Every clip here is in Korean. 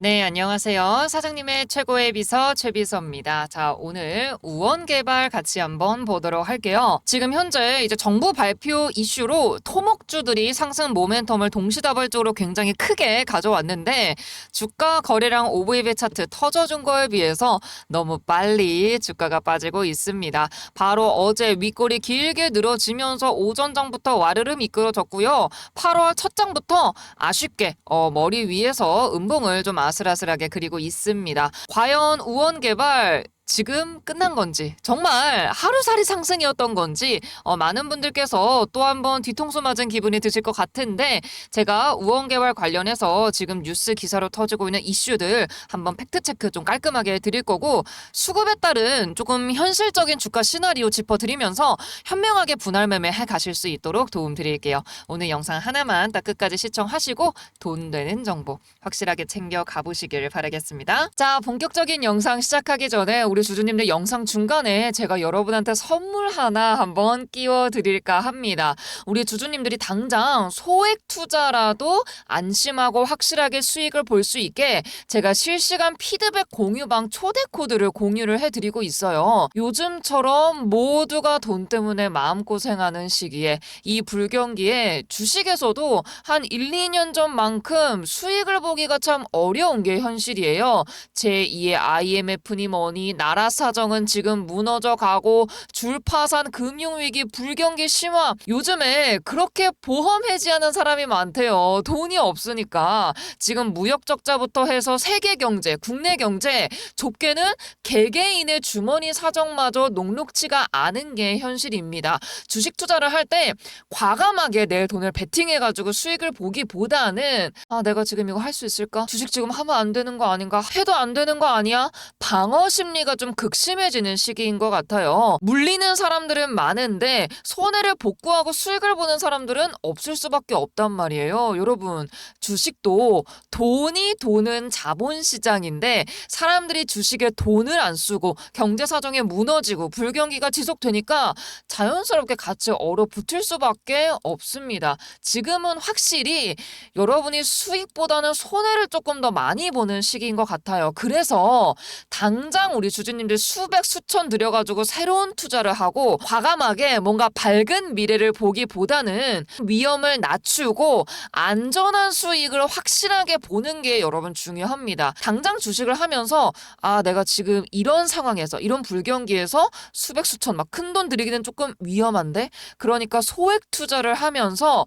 네, 안녕하세요. 사장님의 최고의 비서 최비서입니다. 자, 오늘 우원 개발 같이 한번 보도록 할게요. 지금 현재 이제 정부 발표 이슈로 토목주들이 상승 모멘텀을 동시다발적으로 굉장히 크게 가져왔는데 주가 거래량 OVB 차트 터져준 거에 비해서 너무 빨리 주가가 빠지고 있습니다. 바로 어제 윗골이 길게 늘어지면서 오전장부터 와르르 미끄러졌고요. 8월 첫 장부터 아쉽게 어, 머리 위에서 음봉을 좀 아슬아슬하게 그리고 있습니다. 과연 우원 개발 지금 끝난 건지 정말 하루살이 상승이었던 건지 어, 많은 분들께서 또 한 번 뒤통수 맞은 기분이 드실 것 같은데 제가 우원개발 관련해서 지금 뉴스 기사로 터지고 있는 이슈들 한번 팩트체크 좀 깔끔하게 드릴 거고 수급에 따른 조금 현실적인 주가 시나리오 짚어드리면서 현명하게 분할 매매 해 가실 수 있도록 도움 드릴게요. 오늘 영상 하나만 딱 끝까지 시청하시고 돈 되는 정보 확실하게 챙겨 가보시길 바라겠습니다. 자, 본격적인 영상 시작하기 전에 우리 주주님들 영상 중간에 제가 여러분한테 선물 하나 한번 끼워 드릴까 합니다. 우리 주주님들이 당장 소액 투자라도 안심하고 확실하게 수익을 볼 수 있게 제가 실시간 피드백 공유방 초대 코드를 공유를 해드리고 있어요. 요즘처럼 모두가 돈 때문에 마음고생하는 시기에 이 불경기에 주식에서도 한 1, 2년 전만큼 수익을 보기가 참 어려운 게 현실이에요. 제2의 IMF니 뭐니 나라 사정은 지금 무너져 가고 줄파산 금융위기 불경기 심화 요즘에 그렇게 보험 해지하는 사람이 많대요. 돈이 없으니까 지금 무역 적자부터 해서 세계 경제, 국내 경제 좁게는 개개인의 주머니 사정마저 녹록치가 않은 게 현실입니다. 주식 투자를 할 때 과감하게 내 돈을 베팅해 가지고 수익을 보기보다는 아 내가 지금 이거 할 수 있을까? 주식 지금 하면 안 되는 거 아닌가? 해도 안 되는 거 아니야? 방어 심리가 좀 극심해지는 시기인 것 같아요. 물리는 사람들은 많은데 손해를 복구하고 수익을 보는 사람들은 없을 수밖에 없단 말이에요. 여러분 주식도 돈이 도는 자본시장인데 사람들이 주식에 돈을 안 쓰고 경제 사정에 무너지고 불경기가 지속되니까 자연스럽게 같이 얼어붙을 수밖에 없습니다. 지금은 확실히 여러분이 수익보다는 손해를 조금 더 많이 보는 시기인 것 같아요. 그래서 당장 우리 주주님들 수백 수천 들여가지고 새로운 투자를 하고 과감하게 뭔가 밝은 미래를 보기보다는 위험을 낮추고 안전한 수익 을 확실하게 보는 게 여러분 중요합니다. 당장 주식을 하면서 아 내가 지금 이런 상황에서 이런 불경기에서 수백 수천 막 큰 돈 들이기는 조금 위험한데 그러니까 소액 투자를 하면서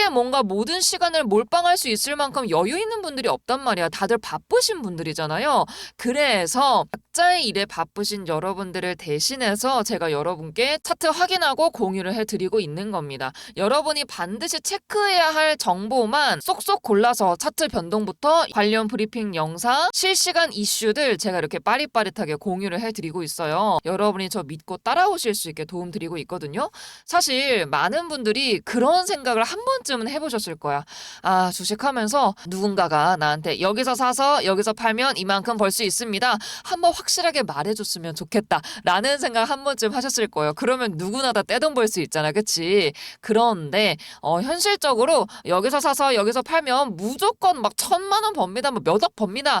에 뭔가 모든 시간을 몰빵할 수 있을 만큼 여유 있는 분들이 없단 말이야. 다들 바쁘신 분들이잖아요. 그래서 각자의 일에 바쁘신 여러분들을 대신해서 제가 여러분께 차트 확인하고 공유를 해드리고 있는 겁니다. 여러분이 반드시 체크해야 할 정보만 쏙쏙 골라서 차트 변동부터 관련 브리핑 영상, 실시간 이슈들 제가 이렇게 빠릿빠릿하게 공유를 해드리고 있어요. 여러분이 저 믿고 따라오실 수 있게 도움드리고 있거든요. 사실 많은 분들이 그런 생각을 한 번쯤은 해보셨을 거야. 아, 주식하면서 누군가가 나한테 여기서 사서 여기서 팔면 이만큼 벌 수 있습니다. 한번 확 실하게 말해줬으면 좋겠다. 라는 생각 한 번쯤 하셨을 거예요. 그러면 누구나 다 떼돈 벌 수 있잖아. 그치? 그런데, 어, 현실적으로 여기서 사서 여기서 팔면 무조건 막 천만 원 법니다. 뭐 몇억 법니다.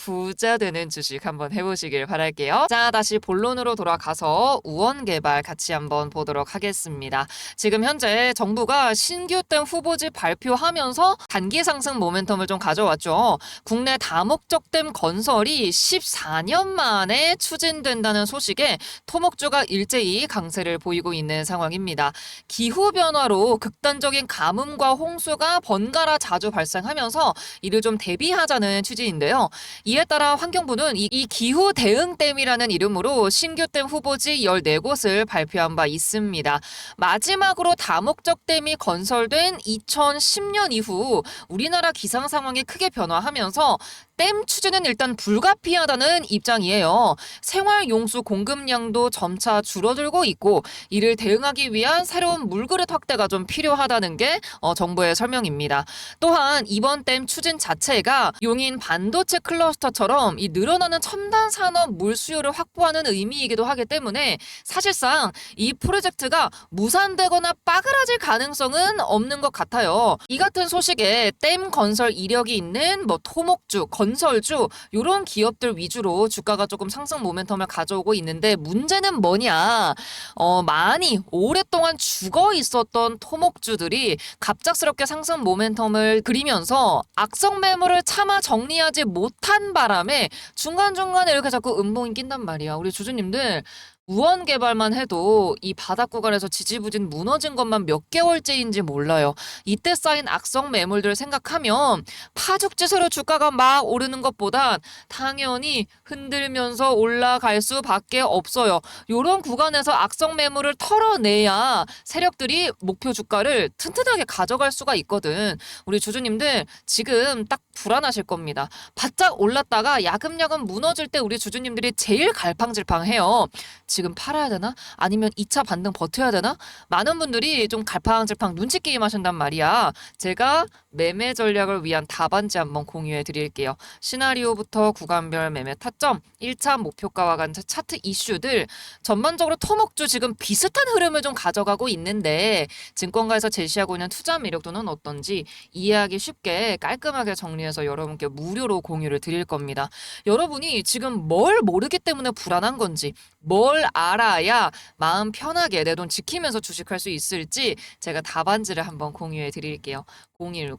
부자 되는 주식 한번 해보시길 바랄게요. 자, 다시 본론으로 돌아가서 우원 개발 같이 한번 보도록 하겠습니다. 지금 현재 정부가 신규댐 후보지 발표하면서 단기 상승 모멘텀을 좀 가져왔죠. 국내 다목적 댐 건설이 14년 만에 추진된다는 소식에 토목주가 일제히 강세를 보이고 있는 상황입니다. 기후 변화로 극단적인 가뭄과 홍수가 번갈아 자주 발생하면서 이를 좀 대비하자는 취지인데요. 이에 따라 환경부는 이, 이 기후 대응댐이라는 이름으로 신규댐 후보지 14곳을 발표한 바 있습니다. 마지막으로 다목적댐이 건설된 2010년 이후 우리나라 기상 상황이 크게 변화하면서 댐 추진은 일단 불가피하다는 입장이에요. 생활 용수 공급량도 점차 줄어들고 있고 이를 대응하기 위한 새로운 물그릇 확대가 좀 필요하다는 게 어, 정부의 설명입니다. 또한 이번 댐 추진 자체가 용인 반도체 클러스터처럼 이 늘어나는 첨단 산업 물 수요를 확보하는 의미이기도 하기 때문에 사실상 이 프로젝트가 무산되거나 빠그라질 가능성은 없는 것 같아요. 이 같은 소식에 댐 건설 이력이 있는 뭐 토목주, 건 설주 이런 기업들 위주로 주가가 조금 상승 모멘텀을 가져오고 있는데 문제는 뭐냐? 어, 많이 오랫동안 죽어 있었던 토목주들이 갑작스럽게 상승 모멘텀을 그리면서 악성 매물을 차마 정리하지 못한 바람에 중간중간에 이렇게 자꾸 음봉이 낀단 말이야. 우리 주주님들 우원 개발만 해도 이 바닥 구간에서 지지부진 무너진 것만 몇 개월째인지 몰라요. 이때 쌓인 악성 매물들 생각하면 파죽지세로 주가가 막 오르는 것보단 당연히 흔들면서 올라갈 수밖에 없어요. 요런 구간에서 악성 매물을 털어내야 세력들이 목표 주가를 튼튼하게 가져갈 수가 있거든. 우리 주주님들 지금 딱 불안하실 겁니다. 바짝 올랐다가 야금야금 무너질 때 우리 주주님들이 제일 갈팡질팡해요. 지금 팔아야 되나? 아니면 2차 반등 버텨야 되나? 많은 분들이 좀 갈팡질팡 눈치 게임 하신단 말이야. 제가 매매 전략을 위한 답안지 한번 공유해 드릴게요. 시나리오부터 구간별 매매 타점, 1차 목표가와 같은 차트 이슈들 전반적으로 토목주 지금 비슷한 흐름을 좀 가져가고 있는데 증권가에서 제시하고 있는 투자 매력도는 어떤지 이해하기 쉽게 깔끔하게 정리 해서 여러분께 무료로 공유를 드릴 겁니다. 여러분이 지금 뭘 모르기 때문에 불안한 건지 뭘 알아야 마음 편하게 내 돈 지키면서 주식할 수 있을지 제가 답안지를 한번 공유해 드릴게요. 010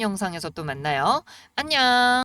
영상에서 또 만나요. 안녕!